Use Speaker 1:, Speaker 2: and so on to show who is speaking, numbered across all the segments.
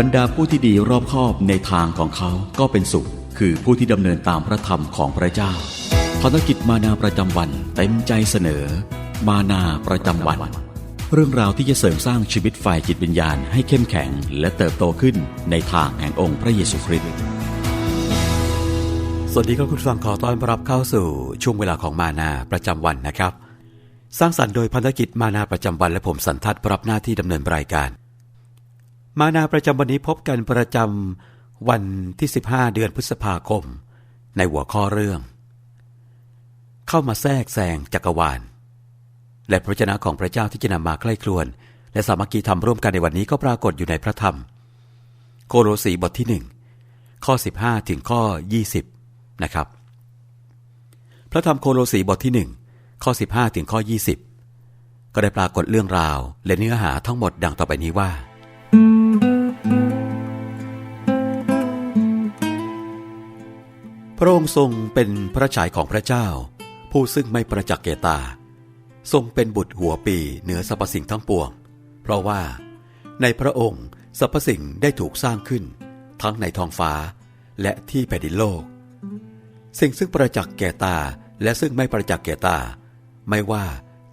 Speaker 1: บรรดาผู้ที่ดีรอบคอบในทางของเขาก็เป็นสุข คือผู้ที่ดำเนินตามพระธรรมของพระเจ้าภารกิจมานาประจำวันเต็มใจเสนอ มานาประจำวัน เรื่องราวที่จะเสริมสร้างชีวิตฝ่ายจิตวิญญาณให้เข้มแข็งและเติบโตขึ้นในทางแห่งองค์พระเยซูคริสต์
Speaker 2: สวัสดีครับคุณฟังขอต้อนรับเข้าสู่ช่วงเวลาของมานาประจำวันนะครับ สร้างสรรค์โดยพันธกิจมานาประจำวันและผมสันทัดรับหน้าที่ดำเนินรายการ มานาประจำวันนี้พบกันประจำวันที่ 15 เดือนพฤษภาคม ในหัวข้อเรื่อง เข้ามาแทรกแซงจักรวาล และพระเจ้าของพระเจ้าที่จะนำมาใกล้ครวน และสามัคคีทำร่วมกันในวันนี้ก็ปรากฏอยู่ในพระธรรม โคโลสีบทที่หนึ่งข้อ 15 ถึงข้อ 20 นะครับ พระธรรมโคโลสีบทที่หนึ่งข้อ 15 ถึงข้อ 20 ก็ได้ปรากฏเรื่องราวและเนื้อหาทั้งหมดดังต่อไปนี้ว่า พระองค์ทรงเป็นพระฉายของพระเจ้า ผู้ซึ่งไม่ประจักษ์แก่ตา ทรงเป็นบุตรหัวปีเหนือสรรพสิ่งทั้งปวง เพราะว่า ในพระองค์สรรพสิ่งได้ถูกสร้างขึ้น ทั้งในท้องฟ้า และที่แผ่นดินโลก สิ่งซึ่งประจักษ์แก่ตาและซึ่งไม่ประจักษ์แก่ตา ไม่ว่า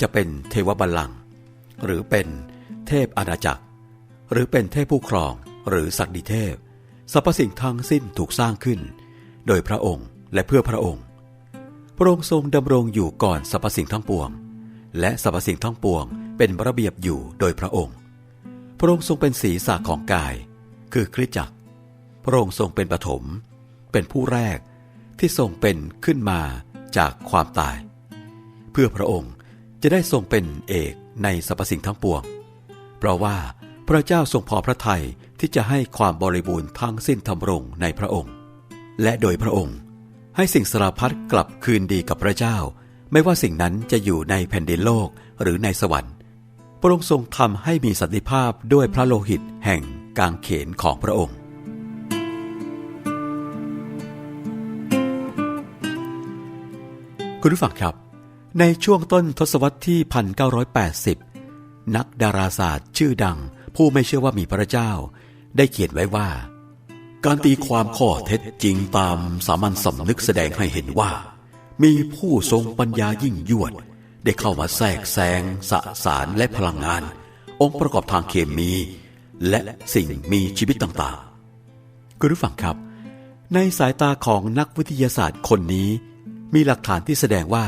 Speaker 2: จะเป็นเทวบัลลังก์หรือเป็นเทพอาณาจักร หรือเป็นเทพผู้ครองหรือศักดิเทพสรรพสิ่งทั้งสิ้นถูกสร้างขึ้น โดยพระองค์และเพื่อพระองค์ พระองค์ทรงดำรงอยู่ก่อนสรรพสิ่งทั้งปวง และสรรพสิ่งทั้งปวงเป็นระเบียบอยู่โดยพระองค์ พระองค์ทรงเป็นศีรษะของกาย คือคริสตจักร พระองค์ทรงเป็นปฐม เป็นผู้แรกที่ทรงเป็นขึ้นมาจากความตาย เพื่อพระองค์จะได้ทรงเป็นเอกในสรรพสิ่งทั้งปวง เพราะว่าพระเจ้าทรงพอพระทัยที่จะให้ความบริบูรณ์ทั้งสิ้นทำรงในพระองค์ และโดยพระองค์ ให้สิ่งสารพัดกลับคืนดีกับพระเจ้า ไม่ว่าสิ่งนั้นจะอยู่ในแผ่นดินโลกหรือในสวรรค์ พระองค์ทรงทำให้มีสันติภาพด้วยพระโลหิตแห่งกางเขนของพระองค์ คุณผู้ฟังครับ ในช่วงต้นทศวรรษที่ 1980 นักดาราศาสตร์ชื่อดังผู้ไม่เชื่อว่ามีพระเจ้า ได้เขียนไว้ว่า การตีความข้อเท็จจริงตามสามัญสำนึกแสดงให้เห็นว่า มีผู้ทรงปัญญายิ่งยวด ได้เข้ามาแทรกแซงสสารและพลังงาน องค์ประกอบทางเคมี และสิ่งมีชีวิตต่างๆคุณผู้ฟังครับ ในสายตาของนักวิทยาศาสตร์คนนี้ มีหลักฐานที่แสดงว่า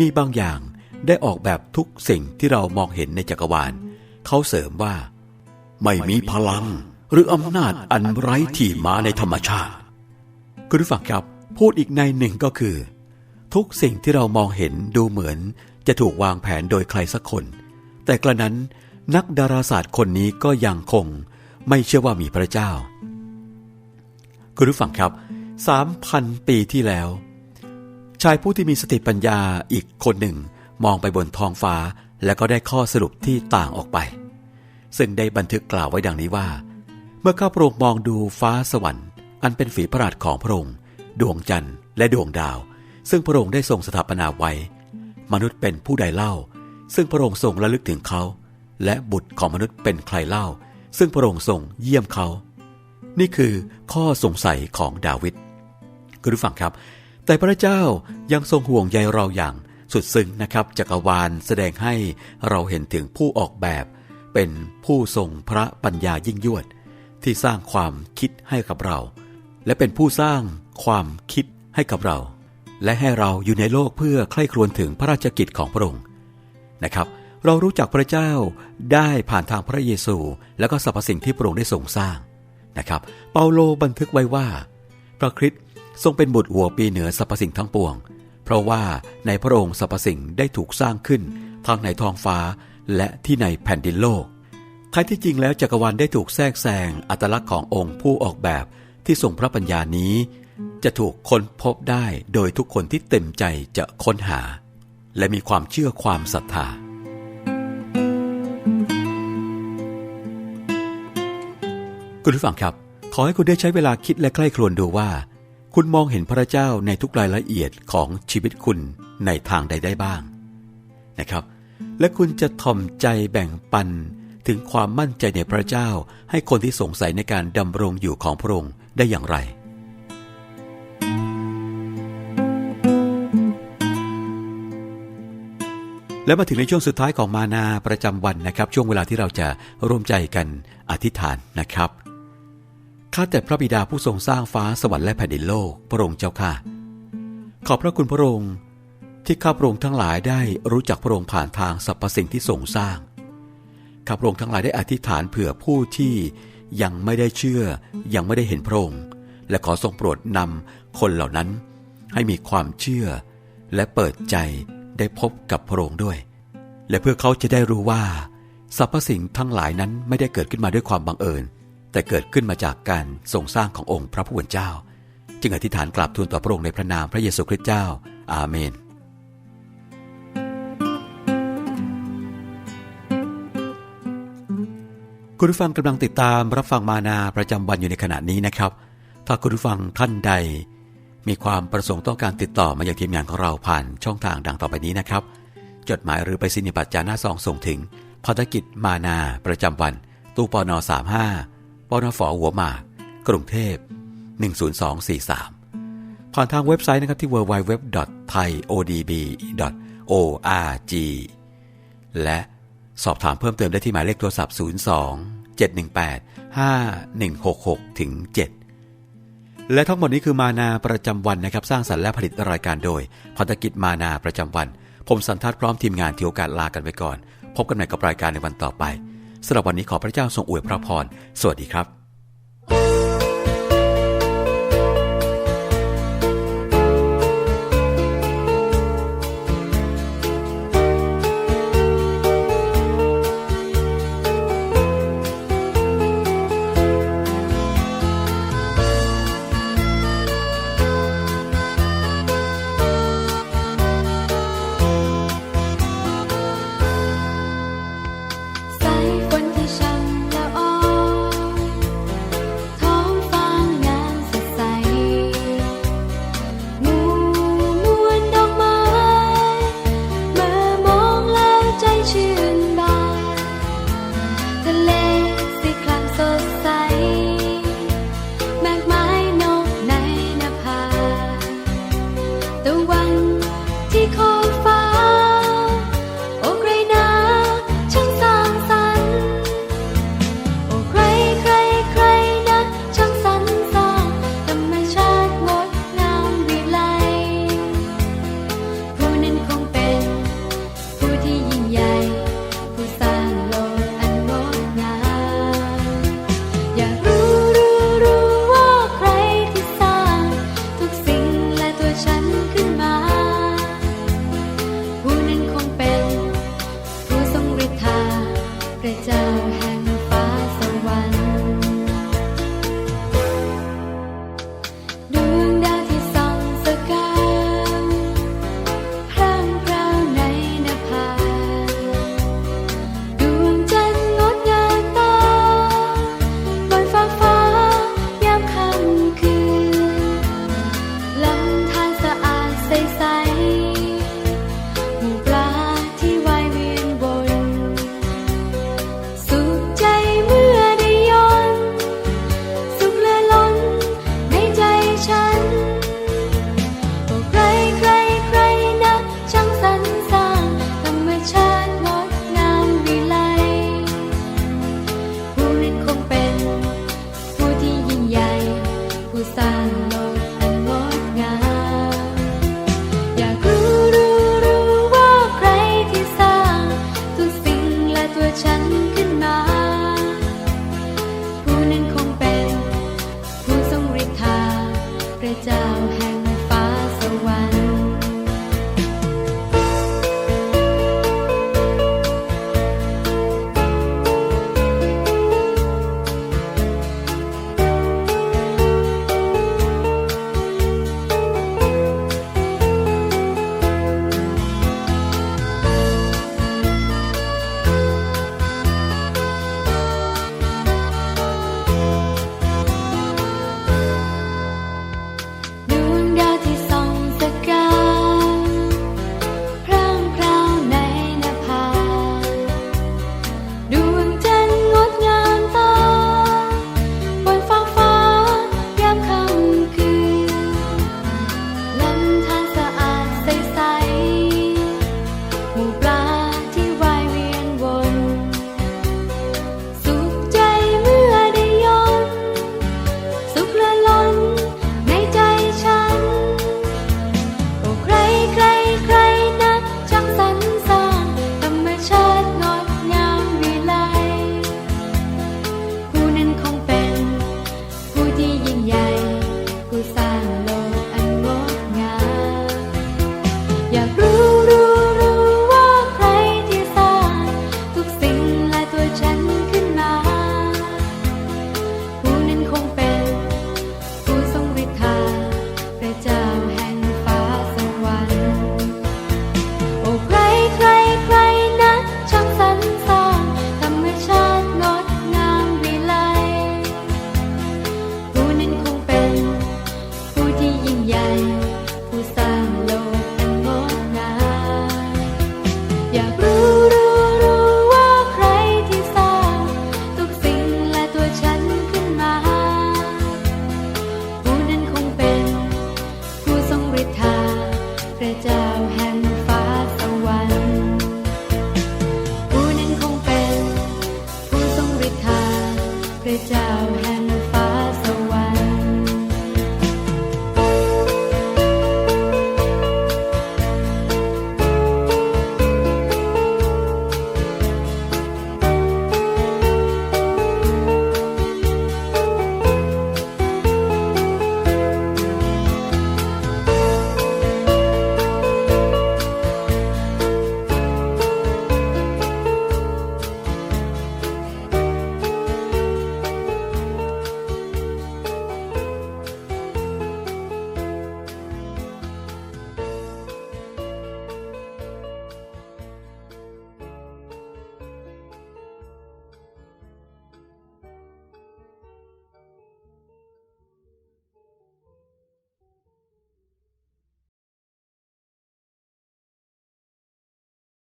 Speaker 2: มีบางอย่างได้ออกแบบทุกสิ่งที่เรามองเห็นในจักรวาลเขาเสริมว่า ไม่มีพลัง หรืออำนาจอันไร้ที่มาในธรรมชาติ คุณผู้ฟังครับพูดอีกในหนึ่งก็คือ ทุกสิ่งที่เรามองเห็นดูเหมือนจะถูกวางแผนโดยใครสักคน แต่กระนั้นนักดาราศาสตร์คนนี้ก็ยังคงไม่เชื่อว่ามีพระเจ้า คุณผู้ฟังครับสามพันปีที่แล้ว ชายผู้ที่มีสติปัญญาอีกคนหนึ่ง มองไปบนท้องฟ้าและก็ได้ข้อสรุปที่ต่างออกไป ซึ่งได้บันทึกกล่าวไว้ดังนี้ว่า เมื่อข้าพระองค์มองดูฟ้าสวรรค์ อันเป็นฝีพระหัตของพระองค์ ดวงจันทร์และดวงดาว ซึ่งพระองค์ได้ทรงสถาปนาไว้ มนุษย์เป็นผู้ใดเล่า ซึ่งพระองค์ทรงระลึกถึงเขา และบุตรของมนุษย์เป็นใครเล่า ซึ่งพระองค์ทรงเยี่ยมเขา นี่คือข้อสงสัยของดาวิดคุณผู้ฟังครับ แต่พระเจ้ายังทรงห่วงใยเราอย่างสุดซึ้งนะครับจักรวาลแสดงให้เราเห็นถึงผู้ออกแบบ เป็นผู้ทรงพระปัญญายิ่งยวด ที่สร้างความคิดให้กับเรา และเป็นผู้สร้างความคิดให้กับเรา และให้เราอยู่ในโลกเพื่อใคร่ครวญถึงพระราชกิจของพระองค์นะครับ เรารู้จักพระเจ้าได้ผ่านทางพระเยซู และก็สรรพสิ่งที่พระองค์ได้ทรงสร้างนะครับ เปาโลบันทึกไว้ว่า พระคริสต์ทรงเป็นบุตรหัวปีเหนือสรรพสิ่งทั้งปวง เพราะว่าในพระองค์สรรพสิ่งได้ถูกสร้างขึ้นทั้งในท้องฟ้าและที่ในแผ่นดินโลก ท้ายที่จริงแล้วจักรวาลได้ถูกแทรกแซงอัตลักษณ์ขององค์ผู้ออกแบบที่ทรงพระปัญญานี้ จะถูกค้นพบได้โดยทุกคนที่เต็มใจจะค้นหา และมีความเชื่อความศรัทธาคุณผู้ฟังครับ ขอให้คุณได้ใช้เวลาคิดและใกล้ครวญดูว่า คุณมองเห็นพระเจ้าในทุกรายละเอียดของชีวิตคุณในทางใดได้บ้างนะครับ และคุณจะถ่อมใจแบ่งปัน ถึงความมั่นใจในพระเจ้าให้คนที่สงสัยในการดำรงอยู่ของพระองค์ได้อย่างไร และมาถึงในช่วงสุดท้ายของมานาประจำวันนะครับ ช่วงเวลาที่เราจะร่วมใจกันอธิษฐานนะครับข้าแต่พระบิดาผู้ทรงสร้างฟ้าสวรรค์และแผ่นดินโลกพระองค์เจ้าค่ะ ขอบพระคุณพระองค์ที่ข้าพระองค์ทั้งหลายได้รู้จักพระองค์ผ่านทางสรรพสิ่งที่ทรงสร้าง ข้าพระองค์ทั้งหลายได้อธิษฐานเผื่อผู้ที่ยังไม่ได้เชื่อ ยังไม่ได้เห็นพระองค์ และขอทรงโปรดนำคนเหล่านั้น ให้มีความเชื่อ และเปิดใจได้พบกับพระองค์ด้วย และเพื่อเขาจะได้รู้ว่าสรรพสิ่งทั้งหลายนั้นไม่ได้เกิดขึ้นมาด้วยความบังเอิญ แต่เกิดขึ้นมาจากการทรงสร้างขององค์พระผู้เป็นเจ้า จึงอธิษฐานกราบทูลต่อพระองค์ในพระนามพระเยซูคริสต์เจ้า อาเมน คุณผู้ฟังกำลังติดตามรับฟังมานาประจำวันอยู่ในขณะนี้นะครับ ถ้าคุณผู้ฟังท่านใด มีความประสงค์ต้องการติดต่อมาอยังทีมงานของเราผ่านช่องทางดังต่อไปนี้นะครับ จดหมายหรือไปสินิบัตรจาหน้าซองส่งถึงภารกิจมานาประจำวัน ตู้ปน35ปอนฝหัวหมากกรุงเทพ 10243 ผ่านทางเว็บไซต์นะครับที่ www.thaiodb.org และ สอบถามเพิ่มเติมได้ที่หมายเลขโทรศัพท์ 02 718 5166ถึง7และทั้งหมดนี้คือมานาประจำวันนะครับ สร้างสรรค์และผลิตรายการโดยพันธกิจมานาประจำวัน ผมสันทัดพร้อมทีมงานที่โอกาสลากันไปก่อน พบกันใหม่กับรายการในวันต่อไปสำหรับวันนี้ขอพระเจ้าทรงอวยพระพร สวัสดีครับ
Speaker 3: จาก